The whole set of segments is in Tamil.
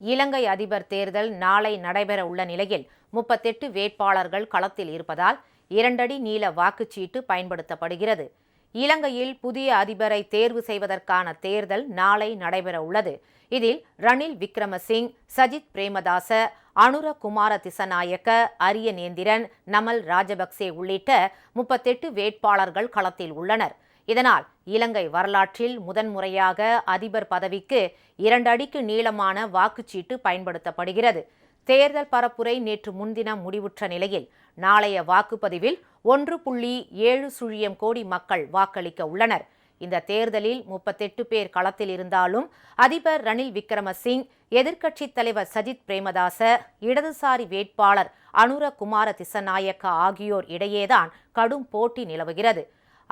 இலங்கை அதிபர் தேர்தல் நாளை நடைபெற உள்ள நிலையில் முப்பத்தெட்டு வேட்பாளர்கள் களத்தில் இருப்பதால் இரண்டடி நீள வாக்குச்சீட்டு பயன்படுத்தப்படுகிறது. இலங்கையில் புதிய அதிபரை தேர்வு செய்வதற்கான தேர்தல் நாளை நடைபெற உள்ளது. இதில் ரணில் விக்ரமசிங் சஜித் பிரேமதாச அனுர குமார திசநாயக்க அரியநேந்திரன் நமல் ராஜபக்சே உள்ளிட்ட முப்பத்தெட்டு வேட்பாளர்கள் களத்தில் உள்ளனர். இதனால் இலங்கை வரலாற்றில் முதன்முறையாக அதிபர் பதவிக்கு இரண்டு அடிக்கு நீளமான வாக்குச்சீட்டு பயன்படுத்தப்படுகிறது. தேர்தல் பரப்புரை நேற்று முன்தினம் முடிவுற்ற நிலையில் நாளைய வாக்குப்பதிவில் ஒன்று புள்ளி ஏழு சுழியம் கோடி மக்கள் வாக்களிக்க உள்ளனர். இந்த தேர்தலில் முப்பத்தெட்டு பேர் களத்தில் இருந்தாலும் அதிபர் ரணில் விக்ரமசிங் எதிர்க்கட்சித் தலைவர் சஜித் பிரேமதாச இடதுசாரி வேட்பாளர் அனுர குமார திசநாயக்கா ஆகியோர் இடையேதான் கடும் போட்டி நிலவுகிறது.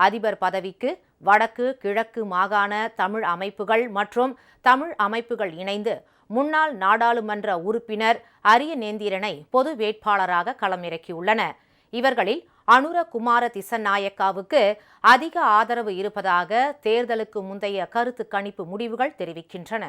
அதிபர் பதவிக்கு வடக்கு கிழக்கு மாகாண தமிழ் அமைப்புகள் மற்றும் தமிழ் அமைப்புகள் இணைந்து முன்னாள் நாடாளுமன்ற உறுப்பினர் அரியநேந்திரனை பொது வேட்பாளராக களமிறக்கியுள்ளன. இவர்களில் அனுர குமார திசநாயக்காவுக்கு அதிக ஆதரவு இருப்பதாக தேர்தலுக்கு முந்தைய கருத்து கணிப்பு முடிவுகள் தெரிவிக்கின்றன.